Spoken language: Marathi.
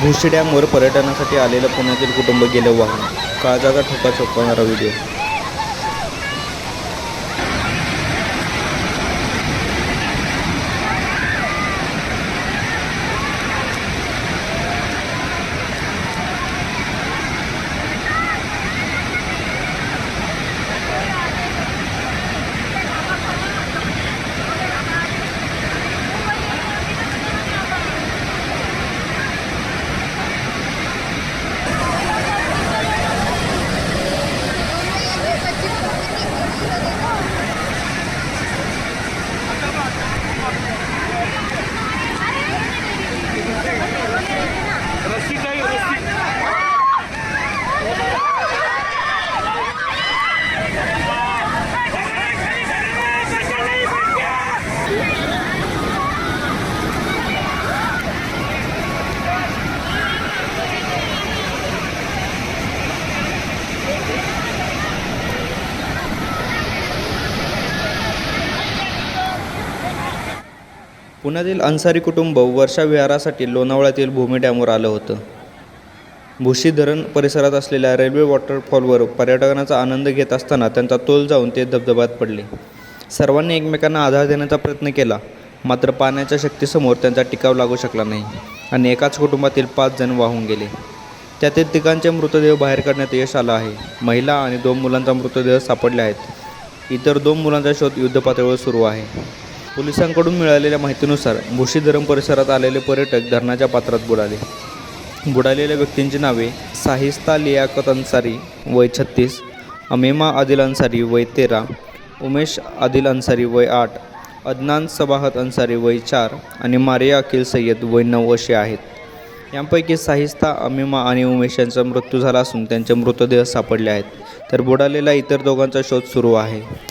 भुशी डॅमवर पर्यटनासाठी आलेलं पुण्यातील कुटुंब गेलं वाहून. काळजाचा ठोका चोपवणारा व्हिडिओ? पुण्यातील अन्सारी कुटुंब वर्षाविहारासाठी लोणावळ्यातील भूमी डॅमवर आलं होतं. भुशी धरण परिसरात असलेल्या रेल्वे वॉटरफॉलवर पर्यटकांचा आनंद घेत असताना त्यांचा तोल जाऊन ते धबधब्यात पडले. सर्वांनी एकमेकांना आधार देण्याचा प्रयत्न केला मात्र पाण्याच्या शक्तीसमोर त्यांचा टिकाव लागू शकला नाही आणि एकाच कुटुंबातील पाच जण वाहून गेले. त्यातील तिघांचे मृतदेह बाहेर काढण्यात यश आलं आहे. महिला आणि दोन मुलांचा मृतदेह सापडले आहेत. इतर दोन मुलांचा शोध युद्धपातळीवर सुरू आहे. पोलिसांकडून मिळालेल्या माहितीनुसार भुशी धरण परिसरात आलेले पर्यटक धरणाच्या पात्रात बुडाले. बुडालेल्या व्यक्तींची नावे साहिस्ता लियाकत अन्सारी वय छत्तीस अमेमा आदिल अन्सारी वय तेरा उमेश आदिल अन्सारी वय आठ अदनान सबाहत अन्सारी वय चार आणि मारिया अखिल सय्यद वय नऊ असे आहेत. यांपैकी साहिस्ता अमिमा आणि उमेश यांचा मृत्यू झाला असून त्यांचे मृतदेह सापडले आहेत. तर बुडालेल्या इतर दोघांचा शोध सुरू आहे.